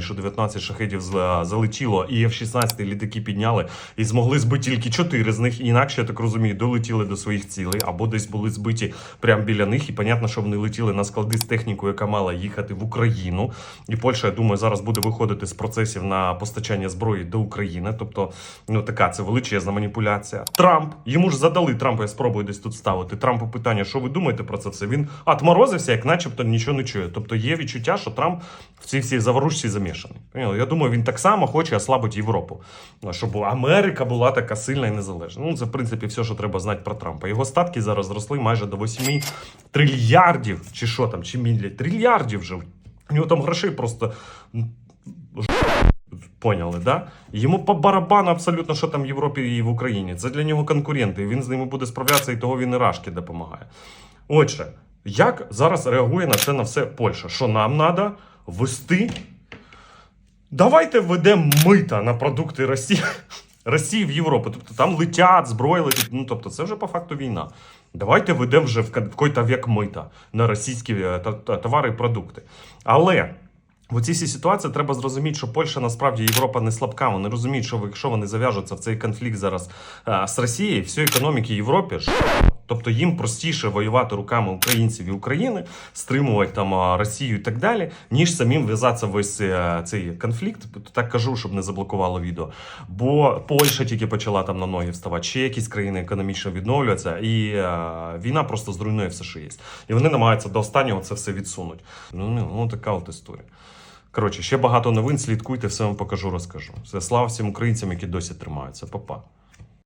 що 19 шахедів залетіло, і F-16 літаки підняли і змогли збити тільки 4 з них. Інакше я так розумію, долетіли до своїх цілей або десь були збиті прямо біля них. І понятно, що вони летіли на склади з технікою, яка мала їхати в Україну. І Польща, я думаю, зараз буде виходити з процесів на постачання зброї до України. Тобто, ну така це величезна маніпуляція. Трамп йому ж задали Трампа. Я спробую десь тут ставити. Трампу питання, що ви думаєте про це все? Він отморозився, як начебто нічого не чує. Тобто є відчуття, що Трамп в цій всій заворушці замішаний. Я думаю, він так само хоче ослабити Європу, щоб Америка була така сильна і незалежна. Ну це в принципі все, що треба знати про Трампа. Його статки зараз зросли майже до 8 трильярдів, чи що там, чи мілі трильярдів вже. У нього там грошей просто Поняли, да? Йому по барабану абсолютно, що там в Європі і в Україні. Це для нього конкуренти. і Він з ними буде справлятися, і того він і Рашки допомагає. Отже, як зараз реагує на це на все Польща? Що нам треба ввести? Давайте введемо мита на продукти Росії. Росії в Європу. Тобто там летять, зброї летять. Ну тобто, це вже по факту війна. Давайте введемо вже в ка- в какой-то век мита на російські е, товари і продукти. Але в цій ситуації треба зрозуміти, що Польща насправді Європа не слабка. Вони розуміють, що якщо вони зав'яжуться в цей конфлікт зараз е, з Росією, всієї економіки Європи ж. Тобто їм простіше воювати руками українців і України, стримувати там Росію і так далі, ніж самим в'язатися в весь е, цей конфлікт. Так кажу, щоб не заблокувало відео. Бо Польща тільки почала там на ноги вставати, ще якісь країни економічно відновлюються, і е, війна просто зруйнує все, що є. І вони намагаються до останнього це все відсунути. Ну, ну, ну така от історія. Коротше, ще багато новин. Слідкуйте, все вам покажу, розкажу. Все, слава всім українцям, які досі тримаються. Па-па.